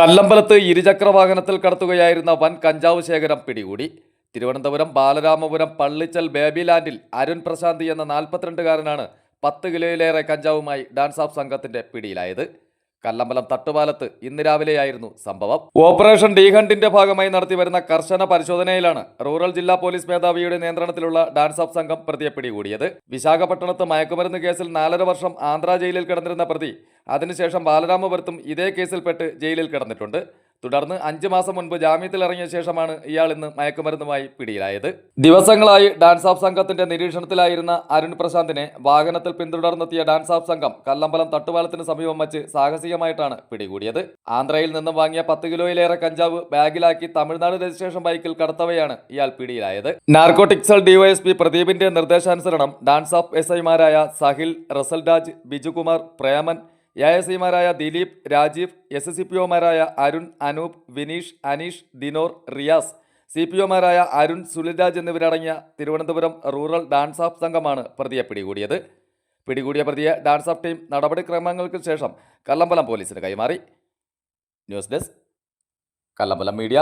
കല്ലമ്പലത്ത് ഇരുചക്ര വാഹനത്തിൽ കടത്തുകയായിരുന്ന വൻ കഞ്ചാവ് ശേഖരം പിടികൂടി. തിരുവനന്തപുരം ബാലരാമപുരം പള്ളിച്ചൽ ബേബി ലാൻഡിൽ അരുൺ പ്രശാന്തി എന്ന നാൽപ്പത്തിരണ്ടുകാരനാണ് പത്ത് കിലോയിലേറെ കഞ്ചാവുമായി ഡാൻസ് ഓഫ് സംഘത്തിന്റെ പിടിയിലായത്. കല്ലമ്പലം തട്ടുപാലത്ത് ഇന്ന് രാവിലെയായിരുന്നു സംഭവം. ഓപ്പറേഷൻ ഡി ഹണ്ടിന്റെ ഭാഗമായി നടത്തിവരുന്ന കർശന പരിശോധനയിലാണ് റൂറൽ ജില്ലാ പോലീസ് മേധാവിയുടെ നിയന്ത്രണത്തിലുള്ള ഡാൻസ് ഓഫ് സംഘം പ്രതിയെ പിടികൂടിയത്. വിശാഖപട്ടണത്ത് മയക്കുമരുന്ന് കേസിൽ നാലര വർഷം ആന്ധ്ര ജയിലിൽ കിടന്നിരുന്ന പ്രതി അതിനുശേഷം ബാലരാമപുരത്തും ഇതേ കേസിൽപ്പെട്ട് ജയിലിൽ കിടന്നിട്ടുണ്ട്. തുടർന്ന് അഞ്ചു മാസം മുൻപ് ജാമ്യത്തിൽ ഇറങ്ങിയ ശേഷമാണ് ഇയാൾ ഇന്ന് മയക്കുമരുന്നുമായി പിടിയിലായത്. ദിവസങ്ങളായി ഡാൻസ് ഓഫ് സംഘത്തിന്റെ നിരീക്ഷണത്തിലായിരുന്ന അരുൺ പ്രശാന്തിനെ വാഹനത്തിൽ പിന്തുടർന്നെത്തിയ ഡാൻസ് ഓഫ് സംഘം കല്ലമ്പലം തട്ടുപാലത്തിന് സമീപം വച്ച് സാഹസികമായിട്ടാണ് പിടികൂടിയത്. ആന്ധ്രയിൽ നിന്നും വാങ്ങിയ പത്ത് കിലോയിലേറെ കഞ്ചാവ് ബാഗിലാക്കി തമിഴ്നാട് രജിസ്ട്രേഷൻ ബൈക്കിൽ കടത്തവെയാണ് ഇയാൾ പിടിയിലായത്. നാർക്കോട്ടിക്സൽ ഡിവൈഎസ്പി പ്രദീപിന്റെ നിർദ്ദേശാനുസരണം ഡാൻസ് ഓഫ് എസ് ഐമാരായ സഹിൽ റസൽരാജ് ബിജുകുമാർ പ്രേമൻ എ എസ് ഐമാരായ Dileep Rajeev S S C P ഒമാരായ Arun Anoop Vineesh Aneesh ദിനോർ Riyas. C P ഒമാരായ അരുൺ സുനിൽരാജ് എന്നിവരടങ്ങിയ തിരുവനന്തപുരം റൂറൽ ഡാൻസ് ഓഫ് സംഘമാണ് പ്രതിയെ പിടികൂടിയത്. പിടികൂടിയ പ്രതിയെ ഡാൻസ് ഓഫ് ടീം നടപടിക്രമങ്ങൾക്ക് ശേഷം കല്ലമ്പലം പോലീസിന് കൈമാറി. News desk Kallambalam media.